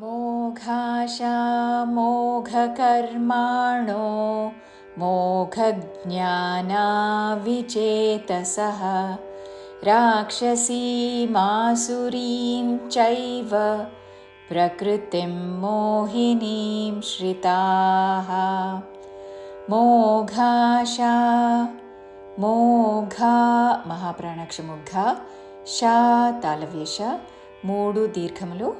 मोघाशा मोघकर्माणो मोघज्ञानाविचेतसः। राक्षसीमासुरीं चैव प्रकृतिं मोहिनीं श्रिताः। मोघाशा मोघा महाप्राणाक्षमुग्घा शा तालव्यश मूडु दीर्घमुलु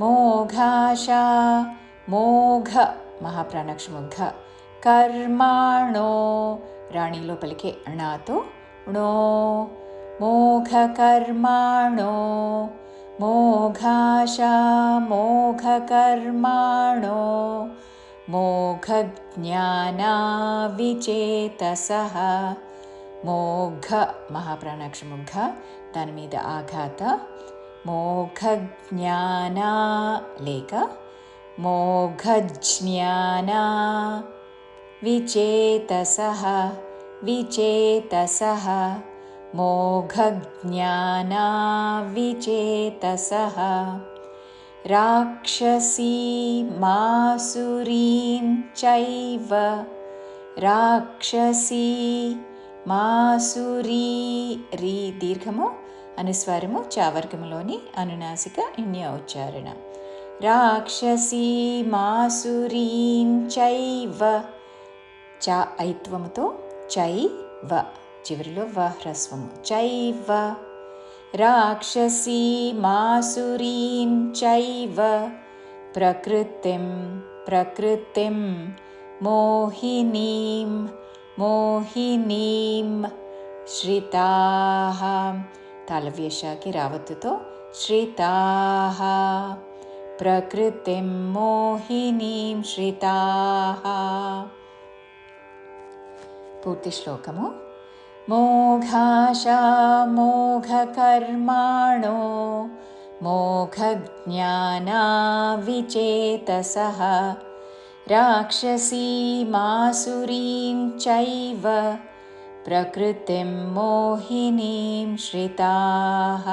मोघाशा मोघ महाप्राणाक्षमुग्घ कर्माणो राणीलो पलिके अणातो णो मोघकर्माणो मोघाशा मोघकर्माणो मोघज्ञानाविचेतसः मोघ महाप्राणाक्षमुग्घ दानिमीद आघात मोघज्ञाना लेख? मोघज्ञाना विचेतसः विचेतसः। मोघज्ञाना विचेतसः। राक्षसी मासुरीं चैव। राक्षसी మాసురీ రీ దీర్ఘము అనుస్వారము చావర్గములోని అనునాసిక ఇన్య ఉచ్చారణ రాక్షసీ మాసురీంచైవ చ ఐత్వముతో చై వ చివరిలో వ హ్రస్వము చైవ. రాక్షసీ మాసురీం చైవ ప్రకృతిం ప్రకృతిం మోహినీం మోహినీం శ్రితాः तालव्यशाखि रावतुतो श्रिताः प्रकृतिं मोहिनीं श्रिताः पूर्तिश्लोकमु मोघाशा मोघकर्माणो मोघज्ञानाविचेतसः राक्षसीमासुरीं चैव प्रकृतिं मोहिनीं श्रिताः